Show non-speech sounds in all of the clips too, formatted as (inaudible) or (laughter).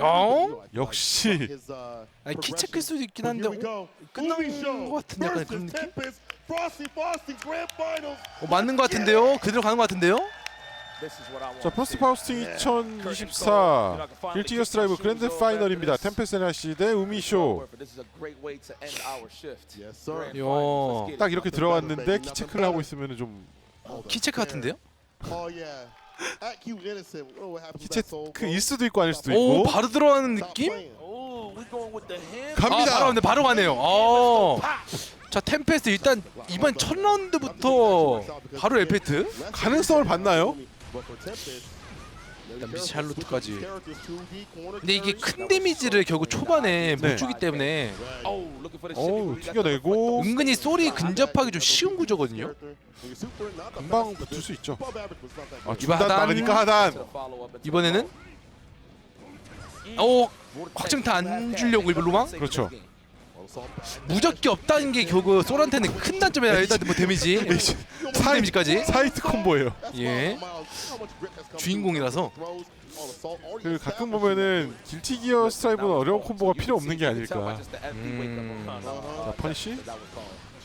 어? 역시. 아니 키 체크일 수도 있긴 한데 어, 끝난 것 같은 약간 그런 느낌? 어, 맞는 것 같은데요? 그대로 가는 것 같은데요? 자 프로스트 파우스팅 2024 길티 기어 스트라이브 그랜드 파이널입니다. 템페스 NRC 대 우미쇼 요. 딱 이렇게 들어왔는데 키 체크를 하고 있으면 좀키 체크 같은데요? 키 체크일 수도 있고 아닐 수도 오 있고 바로 들어가는 느낌? 아 갑니다. 바로 근데 바로 가네요. 어. 자 템페스트 일단 이번 첫 라운드부터 바로 엘페트. 가능성을 봤나요? 일단 미샬로트까지. 근데 이게 큰 데미지를 결국 초반에 네. 못 주기 때문에 어우 튀겨내고 은근히 쏠이 근접하기 좀 쉬운 구조거든요. 금방 붙을 수 있죠. 아 이번 중단 하단. 막으니까 하단. 이번에는 오 확정타 안 주려고 일본 로망 그렇죠. 무적기 없다는 게 결국 솔한테는 큰 단점이야 일단 뭐 데미지 사이- 데미지까지 사이트 콤보예요. 예 주인공이라서 그 가끔 보면은 길티 기어 스트라이브는 어려운 콤보가 필요 없는 게 아닐까. 음. 자 퍼니시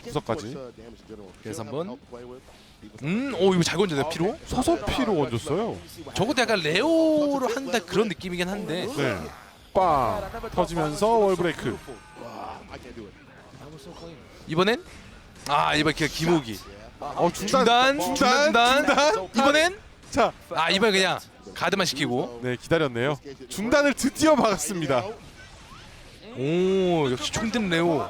구석까지. 그래서 한번 음 오 이거 잘 건졌네 피로 소소피로 얹었어요. 저것도 약간 레오로 한다 그런 느낌이긴 한데 네. 빵 터지면서 월브레이크. 이번엔? 아 이번 그 김호기. 어 중단 중단 중단, 중단. 이번엔? 자, 아 이번 그냥 가드만 시키고. 네 기다렸네요. 중단을 드디어 막았습니다. 오 역시 총든 레오.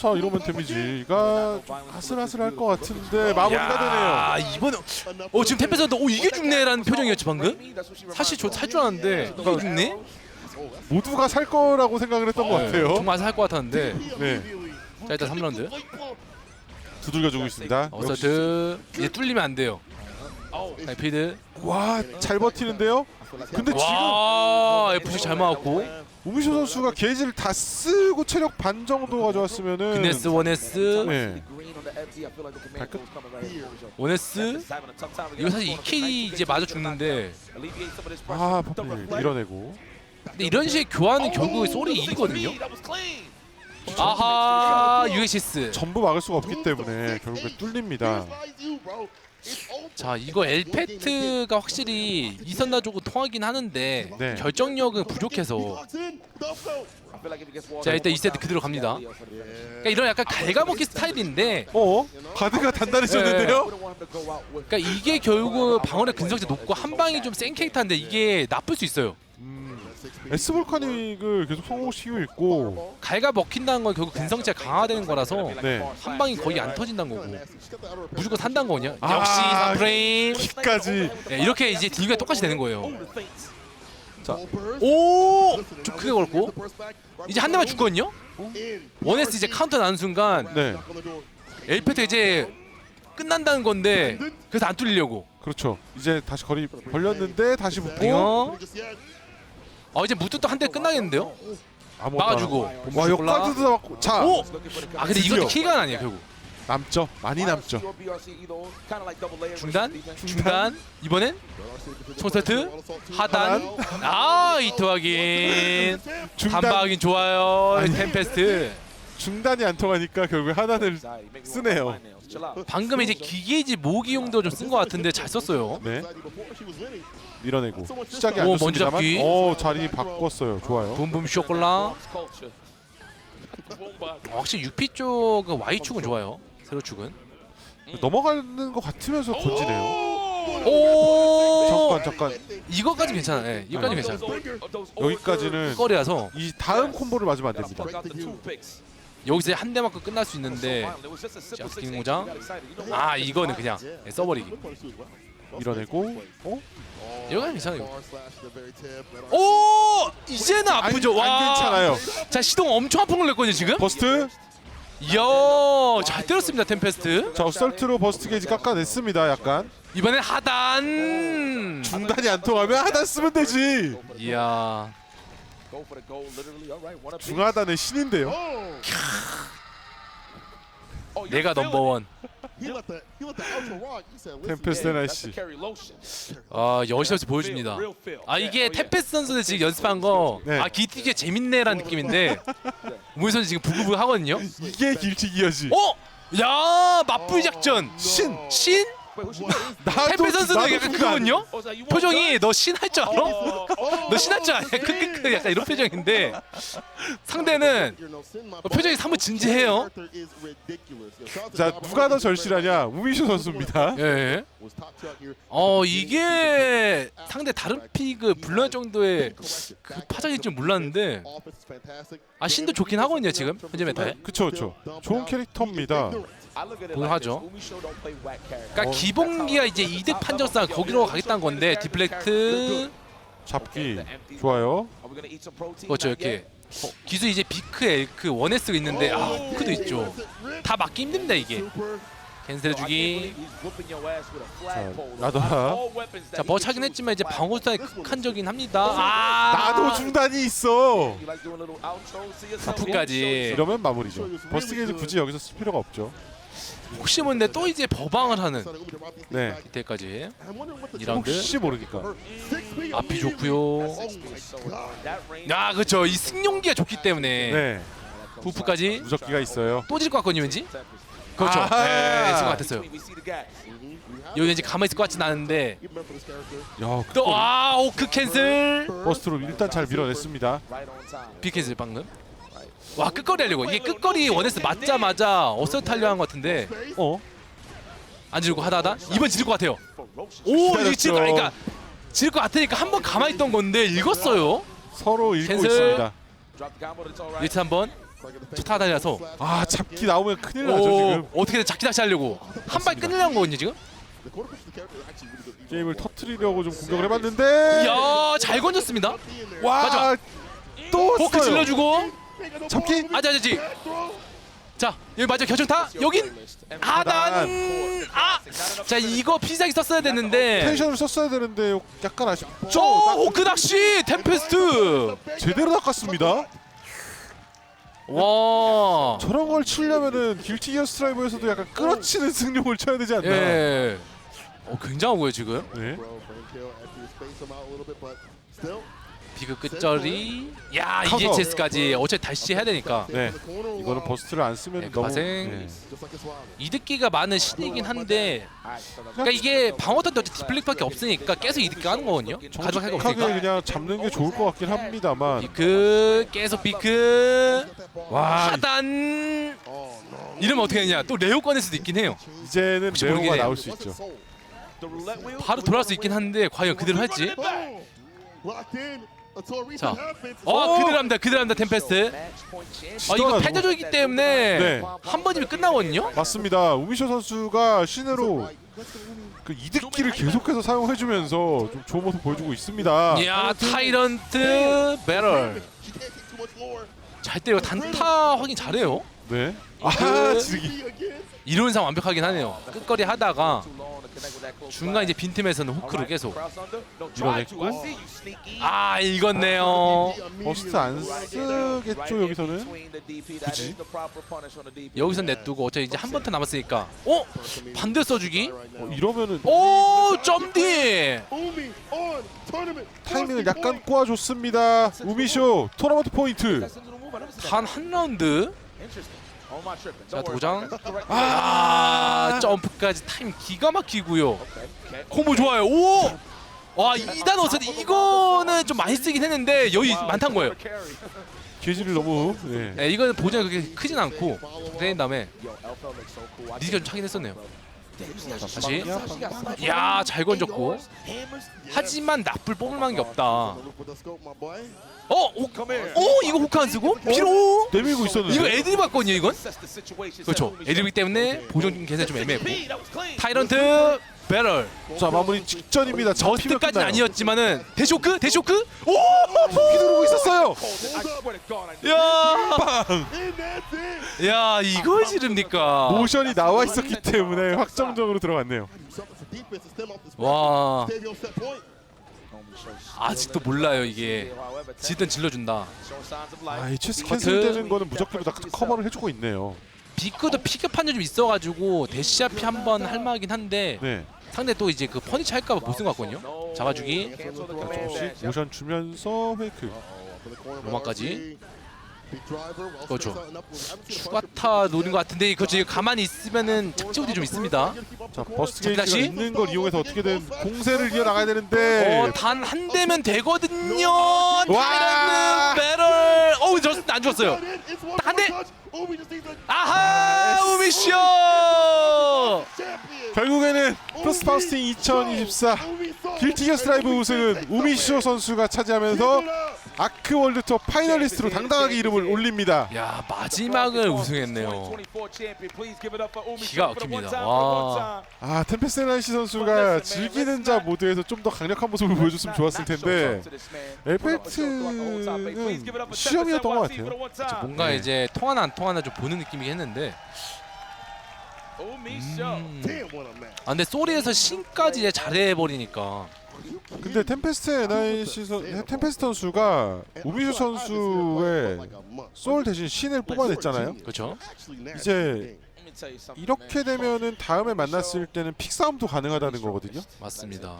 자 이러면 데미지가 좀 아슬아슬할 것 같은데 마무리가 되네요. 야 이번에 어 지금 템페스도 오 이게 죽네라는 표정이었지 방금? 사실 저 살 줄 알았는데 이게 죽네 모두가 살 거라고 생각을 했던 것 같아요. 정말 살 것 같았는데. 네, 자 일단 3라운드. 두들겨주고 있습니다. 역시. 어서트 이제 뚫리면 안 돼요. 나이피드. 와, 잘 버티는데요. 근데 지금 와 FC 잘 막았고. 우미쇼 선수가 게이지를 다 쓰고 체력 반 정도 가져왔으면은 그네스 원에스. 네, 발끝 원에스. 이거 사실 2K 이제 마저 죽는데. 아 퍼플 밀어내고 근데 이런 식의 교환은 결국 소리 이기거든요. 아하 유에시스. 전부 막을 수가 없기 때문에 결국에 뚫립니다. 자 이거 엘페트가 확실히 이선나 조고 통하긴 하는데 네. 결정력은 부족해서. 자 일단 2세트 그대로 갑니다. 그러니까 이런 약간 갉아먹기 스타일인데 어? 바드가 단단해졌는데요? 그러니까 이게 결국 방어력 근성치 높고 한 방이 좀 센 캐릭터인데 이게 나쁠 수 있어요 음, S 볼카닉을 계속 성공시키고 있고 갉아먹힌다는 건 결국 근성치가 강화되는 거라서 네. 한 방이 거의 안 터진다는 거고. 무조건 산다는 거거든요 아, 역시 3프레임. 키까지. 네, 이렇게 이제 딜과 똑같이 되는 거예요. 오! 좀 크게 걸었고. 이제 한 대만 죽거든요? 원에스 이제 카운터 나는 순간 네. 엘페트 이제 끝난다는 건데 그래서 안 뚫리려고. 그렇죠. 이제 다시 거리 벌렸는데 다시 붙고 어 이제 무뚜 또한 대 끝나겠는데요? 아무것도 막아주고. 안 하고. 와 역까지도 잡았고. 자. 오! 아 근데 드디어. 이것도 킬가 아니에요 결국. 남죠. 많이 남죠. 중단? 중단? 이번엔? 총세트? 하단? 아 이토 확인. 중단. 단바 확인 좋아요. 아니. 템페스트. 중단이 안 통하니까 결국에 하단을 쓰네요 방금 이제 기계지 모기용도 좀 쓴 것 같은데 잘 썼어요. 네. 밀어내고. 시작이 오, 안 먼저 좋습니다만. 잡기. 오 자리 바꿨어요. 좋아요. 붐붐 쇼콜라. 어, 확실히 6P 쪽은 Y축은 좋아요. 세로 축은. 넘어가는 것 같으면서 건지네요. 오! 잠깐 잠깐. 이거까지 괜찮아. 예 이거까지 괜찮아. 여기까지는 거리라서. 이 다음 콤보를 맞으면 안 됩니다 여기서 한대 맞고 끝날 수 있는데 자, 스킨 공장. 아 이거는 그냥 써버리기. 밀어내고. 어? 이거는 괜찮아요. 오! 이제는 아프죠? 안, 와. 안 괜찮아요. 자 시동 엄청 아픈 걸 냈거든요 지금? 버스트? 이야 잘 때렸습니다 템페스트. 자 어설트로 버스트 게이지 깎아냈습니다 약간. 이번엔 하단. 중단이 안 통하면 하단 쓰면 되지. 이야 중하단의 신인데요 내가 넘버원. 템페스트 NIC. 아 여시없이 보여줍니다. 아 이게 템페스 선수들 지금 연습한 거, 네. 아 기티게 재밌네라는 느낌인데 (laughs) 우민 선수 지금 부글부글 하거든요. 이게 길티 기어지. 어? 야 맞불 작전. 신. 신? 나도 템페 선수는 약간 순간. 그거거든요. 표정이 너 신할 줄 알아? 너 신할 줄 아냐? 크크크 약간 이런 표정인데 상대는 어, 표정이 사뭇 진지해요. 자 누가 더 절실하냐? 우미쇼 선수입니다. 예. 어 이게 상대 다른 피그 불러할 정도의 그 파장일 줄 몰랐는데 아 신도 좋긴 하거든요 지금 현재 메타에. 그쵸 그쵸. 좋은 캐릭터입니다. 공하죠. 그러니까 기본기가 이제 이득 판정상 거기로 가겠다는 건데 디플렉트 잡기 좋아요. 그렇죠 이렇게 어, 기수 이제 비크 엘크 원에스가 있는데 아 후크도 있죠. 다 막기 힘듭니다 이게. 캔슬 주기. 자 나도라. 자 버차긴 했지만 이제 방어 스타일 극한적인 합니다. 아 나도 중단이 있어. 사프까지. 이러면 마무리죠. 버스 게이지 굳이 여기서 쓸 필요가 없죠. 혹시 모르는데 또 이제 버방을 하는 네. 이때까지 2라운드 혹시 모르니까. 앞이 좋고요. 야 그렇죠 이 승용기가 좋기 때문에 네. 부프까지 무적기가 있어요. 또 질 것 같거든요 왠지. 그렇죠. 아하. 네, 있을 것 같았어요. 여기 왠지 가만히 있을 것 같진 않은데 야, 또 아 오크 캔슬 버스트로 일단 잘 밀어냈습니다. 비 캔슬 방금. 와 끝거리 하려고 이게 끝거리 원에서 맞자마자 어서트 하려 한 것 같은데 어? 안 지르고 하다하다 이번 지를 것 같아요. 오 이게 지를 거 그러니까 지를 것 같으니까 한 번 가만히 있던 건데 읽었어요. 서로 읽고 캔슬. 있습니다. 리트 한번 저 타다녀서 아 잡기 나오면 큰일 나죠 오 지금. 어떻게든 잡기 다시 하려고 한 발 끊으려는 거거든요 지금. 게임을 터트리려고 좀 공격을 해봤는데. 이야 잘 건졌습니다. 와. 맞아. 또 포크. 질러주고 잡기. 아자자지. 자 여기 맞아 결정타 여긴 하단 아자 이거 피자기 썼어야 됐는데 텐션을 썼어야 되는데 약간 아쉽죠. 저 호크 낚시 템페스트 제대로 낚았습니다. 와 저런 걸 치려면은 길티 기어 스트라이브에서도 약간 끌어치는 승용을 쳐야 되지 않나. 예. 어 굉장하고요 지금 네. 비그 끝절이. 야 커서. 체스까지 어차피 다시 해야 되니까. 네. 이거는 버스트를 안 쓰면 네, 너무 가생. 네. 이득기가 많은 신이긴 한데 그러니까 이게 방어도 어차피 디플렉밖에 없으니까 계속 이득기 하는 거거든요. 정직하게 그냥 잡는 게 좋을 것 같긴 합니다만. 비크 계속 비크. 와 하단. 이러면 어떻게 되냐? 또 레오 꺼낼 수도 있긴 해요. 이제는 혹시 레오가. 나올 수 있죠. 바로 돌아올 수 있긴 한데 과연 그대로 할지 자. 어 그대로 합니다 그대로 합니다 템페스트 아 이거 패자조이기 때문에 네. 한 번이면 끝나거든요 맞습니다. 우미쇼 선수가 신으로 그 이득기를 계속해서 사용해주면서 좀 좋은 모습 보여주고 있습니다. 이야 타이런트 배럴 잘 때려 단타 확인 잘해요 네. 아 그- 지르기. 이론상 완벽하긴 하네요 끝거리 하다가 중간 이제 빈틈에서는 후크로 계속 밀어냈고. 아 읽었네요. 버스트 안 쓰겠죠 여기서는. 굳이? 여기서 냅두고 어차피 이제 한 번 더 남았으니까. 어? 반대 써주기? 어, 이러면은 오 점디! 타이밍을 약간 꼬아줬습니다. 우미쇼 토너먼트 포인트. 단 한 라운드 자 도장. 아 점프까지 타임 기가 막히고요. 콤보 좋아요. 오! 와 2단 어서 이거는 좀 많이 쓰긴 했는데 여기 많단 거예요. 게지를 (laughs) 너무. 네. 네, 이거는 보장이 그렇게 크진 않고 그런 다음에 리즈가 좀 차긴 했었네요 자, 다시 이야 잘 건졌고 하지만 나쁠 뽑을 만한 게 없다 어? 오, 오 이거 호크 안 쓰고? 피로? 내밀고 있었는데. 이거 애들이 봤거든요 이건? 그렇죠 애들이기 때문에 보정 계산 좀 애매하고 타이런트 배럴 자 마무리 직전입니다. 저스트까지는 아니었지만은 대쇼크? 대쇼크? 오! 휘두르고 있었어요. 야, 야 이걸 지릅니까? 모션이 나와 있었기 때문에 확정적으로 들어갔네요. 와 아직도 몰라요 이게 지든 질러준다 아, 이 체스 커트. 캔슬 되는 거는 무조건 다 커버를 해주고 있네요. 비크도 피격 판정 좀 있어가지고 대시아피 한번 할만하긴 한데 네. 상대 또 이제 그 퍼니치 할까봐 못 쓴 것 같거든요. 잡아주기. 자, 조금씩 모션 주면서 페이크. 로마까지. 그렇죠. 추가타 노린 것 같은데 그거 지금 가만히 있으면은 착지우디 좀 있습니다. 자 버스트 자, 게이지가 다시. 있는 걸 이용해서 어떻게든 공세를 이어 나가야 되는데 어, 단 한 대면 되거든요. 와! 타이라는 배럴. 어우, 저스틴 안 죽었어요. 한 대. 아하, 우미쇼. 결국에는 플러스 파우스팅 2024 길티 기어 스트라이브 우승은 우미쇼 선수가 차지하면서 아크 월드투어 파이널리스트로 당당하게 이름을 올립니다. 야, 마지막을 우승했네요. 기가 막힙니다. 와. 아 템페스트 나이시 선수가 즐기는 자 모드에서 좀 더 강력한 모습을 보여줬으면 좋았을 텐데 에펙트는 시험이었던 것 같아요. 뭔가 네. 이제 통하나 안 통하나 좀 보는 느낌이긴 했는데. 음. 아 근데 소리에서 신까지 이제 잘해버리니까 근데 템페스트 NIC 선 템페스트 선수가 우미쇼 선수의 소울 대신 신을 뽑아냈잖아요. 그렇죠? 이제 이렇게 되면은 다음에 만났을 때는 픽 싸움도 가능하다는 거거든요. 맞습니다.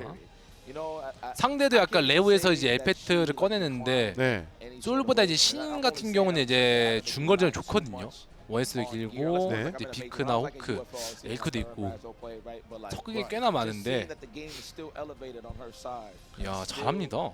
상대도 약간 레오에서 이제 에페트를 꺼내는데 네. 솔보다 이제 신 같은 경우는 이제 중거리는 좋거든요. 원스도 길고 네. 이제 비크나 호크, 에이크도 있고 석극이 꽤나 많은데 야 잘합니다.